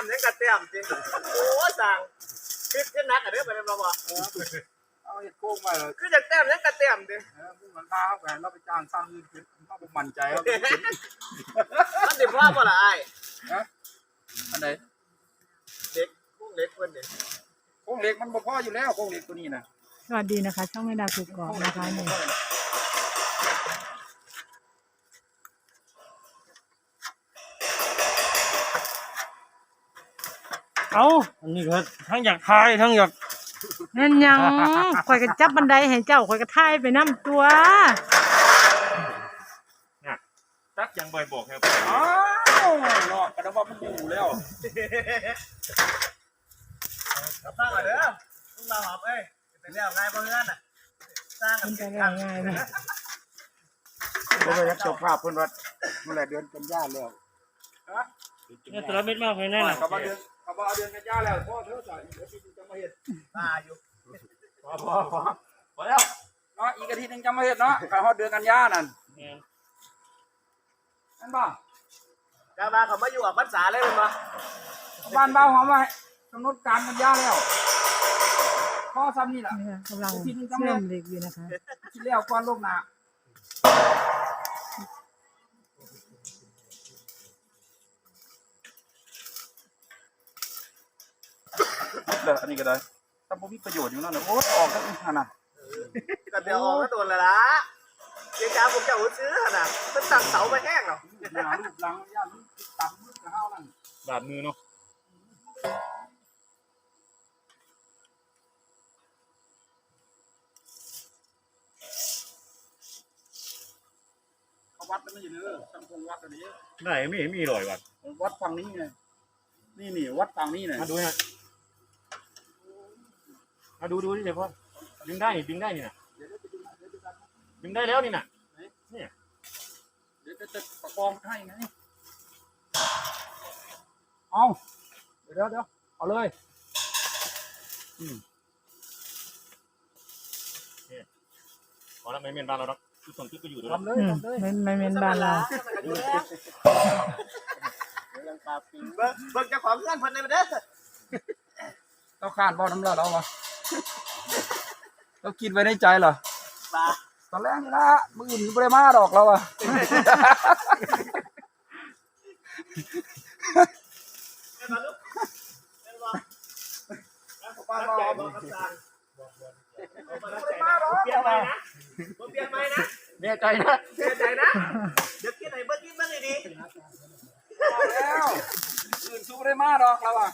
มยังกระแต้มจริงโอ้สั่งคิดขึ้นนักอะเด้ไปเลยบ่บ่เออเอาเห็ดโค้งมาเลยคือจากแต้มยังกระแต้มดิเออพวกมันมาเขาแหวนเราไปจ้างสร้างเงินเป็นเขาบอกมั่นใจว่ามันสิพ่อบ่ล่ะอ้อันไหนเด็กพวกเล็กเพิ่นนี่โค้งเล็กมันบ่พ่ออยู่แล้วโค้งเล็กตัวนี้นะสวัสดีนะคะ ช่องไม่ดาถูกกรอบนะคะนี่ เอาอันนี้ก็ทั้งอยากทายทั้งอยากนั่นยังข่อยก็จับบันไดให้เจ้าข่อยก็ท่ายไปน้ำตัว ตักยังใบบอกครับอ้าวเนาะกระดาว่ามันอยู่แล้วกลับบ้านก่อนเด้อพวกเราหอบเอ้ยเป็นแล้วง่ายบ่เฮือนน่ะ สร้างกัมันนเก่จะงเรื่องง่ายเลยผมไปรับจบภาพเพิ่นว่าเมื่อไหร่เดือนกันยาแล้ว เนี่ยแต่ละเม็ดมากเลยแน่นอน เขาว่าเดือน เขาว่าเอาเดือนกันยาแล้วพ่อเธอจ่ายเดี๋ยวพี่จะมาเฮ็ดบ้าอยู่พอพอพอพอแล้วเนาะอีกอาทิตย์หนึงจะมาเฮ็ดเนาะข้าฮอดเดือนกันยานั่นนั่นบ่กาบาเขามาอยู่กับพรรษาเลยเป็นบ่บ้านเบาหอมไว้กำหนดการกันยาแล้วพ่อซ้ำนี่ล่ะนี่ค่ะกำลังเชื่อมเหล็กอยู่นะคะ ที่แล้วก่อนลงหนา เด้ออันนี้ก็ได้ถ้าบ่มีประโยชน์อยู่นั่นน่ะโอ๊ยออกกันหั่นน่ะก็เดี๋ยวออกก็โดนและล่ะเดี๋ยวจ้าผมจะเอาซื้อหั่นน่ะเพิ่นตั้งเสาไปแห้งเนาะหน้ารูปหลังย่านมันต่ำมืดกับเฮานั่นบาดมือเนาะเขาวัดแล้วมันอยู่เด้อสังคมวัดอันนี้ ไหนไม่เห็นมีรอยวัดวัดฝั่งนี้ไงนี่นี่วัดฝั่งนี้น่ะมาดูฮะ มาดูดูนี่เดี๋ยวพ่อดึงได้นี่ดึงได้นี่นะเดี๋ยวเดี๋ยวไปดูนะเดี๋ยวดูกันดึงได้แล้วนี่นะเดี๋ยวจะจะประกองให้ไงเอาเดี๋ยวเดี๋ยวเดี๋ยวเอาเลยขอรับไม่เมียนบ้านเราเนาะคือส่วนที่ก็อยู่ด้วยทำเลยอืมทำเลยไม่ไม่เมนบ้านเราเบิ่งเบิ่งเจ้าของเงินเพิ่นได้บ่เด้อเราขาดบ่น้ำลายเราวะ เราคิดไว้ในใจเหรอบ้าตอนแรกนี่ละมืออื่นไม่ได้มาดอกเราอะเห็นบ่ลูกเห็นบ่แล้วผมว่าใจบ่กับสั่งบ่ได้มาหรอกเปลี่ยนใหม่นะบ่เปลี่ยนใหม่นะแน่ใจนะเปลี่ยนใจนะเดี๋ยวคิดให้เบิ่งคิดเบิ่งให้ดีเอาแล้วมืออื่นสู้ไม่ได้มาดอกเราอะ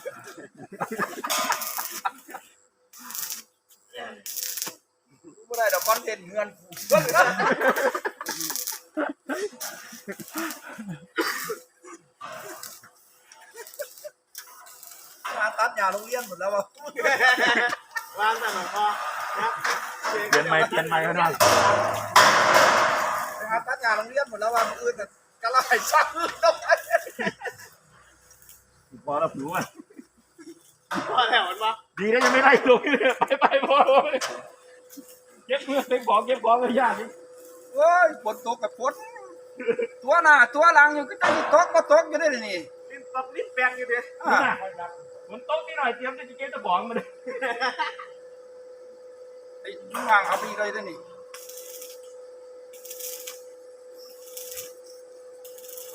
ไม่ได้ดอกคอนเทนต์เงินเบิ่งนะมาตัดยาโรงเรียนหมดแล้ววะวางแต่หลวงพ่อนะเปลี่ยนไม้เปลี่ยนไม้กันบ้างไปหาตัดยาโรงเรียนหมดแล้วว่ามืออื่นแต่กะไรซักต้องพอแล้วผิวอะพ่อแถวมันบ่ดีนะยังไม่ไล่ลงเลยไปไปพอ เก็บเงินเก็บของเก็บของเลยยากนี่เฮ้ยฝนตกกับฝนตัวหน้าตัวหลังอยู่ก็จะมีตกก็ตกอยู่ได้เลยนี่ลิ้นตบลิ้นแปลงอยู่ดิอ่ามันโต๊ะนี่หน่อยเตรียมจะเก็บตะบองมาเลยไอ้ยุ่งห่างเอาไปเลยได้นี่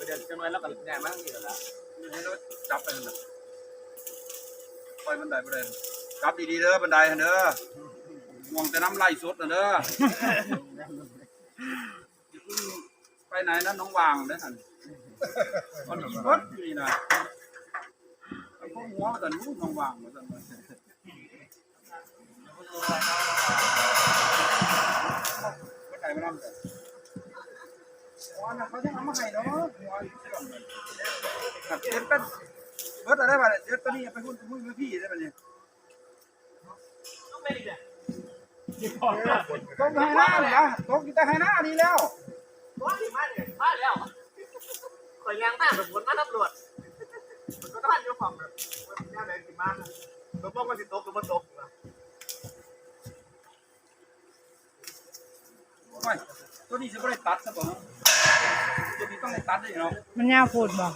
เดี๋ยวจะมาแล้วกันแน่มั้งนี่แหละเดี๋ยวเราจับไปนั่นน่ะปล่อยบันไดบันไดจับดีๆเด้อบันไดเด้อ ห่วงแต่น้ำไหลสดนะเด้ออย่าเพิ่งไปไหนนะน้องวางเด้อท่านตอนนี้รถอยู่นี่นะไอ้พวกหัวมันแต่นู้นน้องวางมาสั่นมาไม่ไก่มาน้ำเลยอ๋อนะเขาจะทำมาให้เนาะหัวอยู่ที่หลังเลยครับเอ็นเป็นเบิร์ดอะไรมาเนี่ยเดี๋ยวตอนนี้ไปหุ้นหุ้นพี่ได้ไหมเนี่ย ต้องเป็นอีกเนี่ยเก็บของหน้าเลยนะตกอยู่แต่ไฮหน้านี่แล้วว่าดีมากเนี่ยมาแล้วขอยยางมากแบบฝนมาตำรวจมันก็ต้องอยู่ฝั่งแบบแนวไหนสิมากตัวป้องกันสิตกตัวมันตกนะตัวนี้จะไม่ได้ตัดซะบ่ตัวนี้ต้องได้ตัดด้วยเนาะมันยาวโพดบ่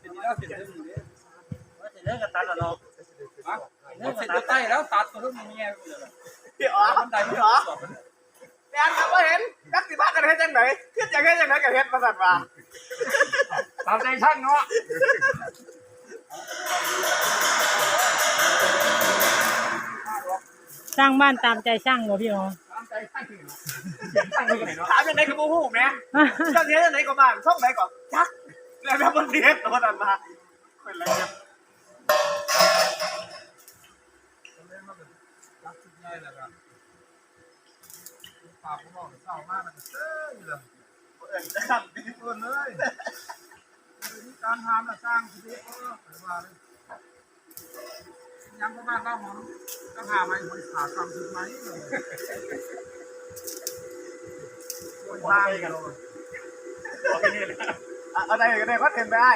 เป็นนี่แล้วเสร็จแล้วนี่เด้เนื้องกับตันละเนาะฮะเนื้อสิใต้แล้วตัดตัวนี้เมีย พี่อ๋อมันได้พี่พี่อ๋อ๋ออแม่นครับว่าเห็นนักสิพากันเฮ็ดจังไหนขึ้นจากเฮ็ดจังไหนกับเฮ็ดประสันว่าตามใจช่างเนาะสร้างบ้านตามใจช่างเหรอพี่อ๋อตามใจช่างเนาะเสียงช่างเลยเนาะถามจังไหนกับบ่ฮู้แม่เจ้าเฮ็ดจังไหนก็บ้านส่งไหนก็จักแล้วแม่บ่เฮ็ดประสันว่าเป็นไรเนี่ย ตัดสุดใหญ่แล้วก็ปากผมบอกเศร้ามากมันเซ้ยเลยเอิ้นจะทำดีเกินเลยมีการทำนะสร้างชีวิตเออหรือว่าเลยยังประมาณเราหอมก็หาไหมบริษัททำถึงไหมคนทางกันเลยเอาได้ก็ได้ก็เต็มไปได้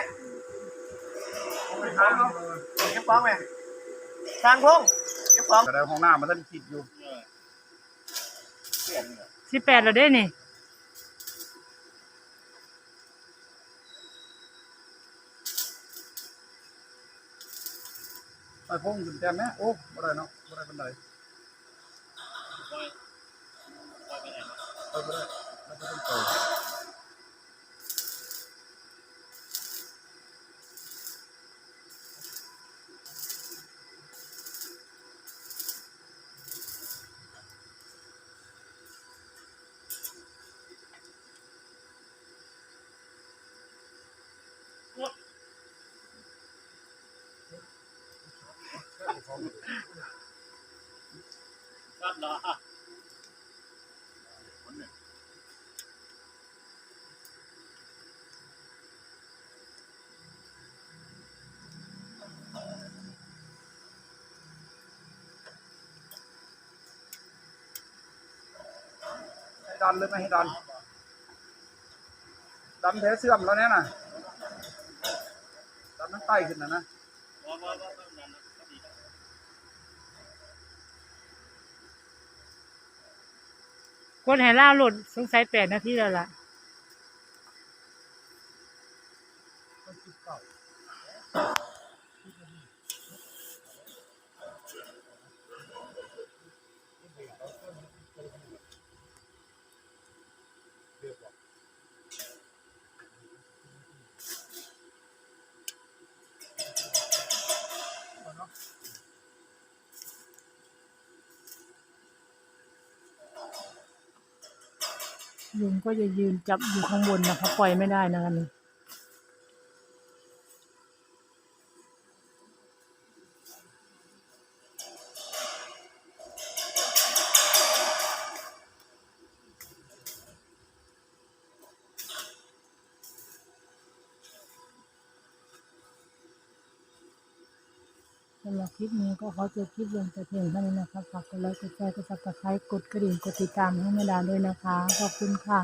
ไปทางเราเก็บของแม่ทางพง เก็บของแต่ในห้องน้ำมันท่านคิดอยู่สิบแปดแล้วเด้นี่ไปพงขึ้นแต้มไหมโอ้บ่ได้เนาะบ่ได้ปันไดไปบ่ได้แล้วก็ต้องเปิดครับเนาะ ให้ดันเลยไหมให้ดัน ดันแผลเสื่อมแล้วเนี่ยนะดันมันไต่ขึ้นนะนะ ว่าว่าว่าว่านั่นนะก็ดีนะ ก ดให้ล่าหลุดสงสัยแปดนาทีแล้วล่ะ ลุงก็จะยืนจับอยู่ข้างบนนะคะปล่อยไม่ได้นะคะนี่ำหรับคลิปนี้ก็ขอจบคลิปลงแต่เพียงเท่านี้นะครับ ฝากกดไลค์ กดแชร์ กดซับสไครต์กดกระดิ่ง กดติดตามให้แม่ดาด้วยนะคะ ขอบคุณค่ะ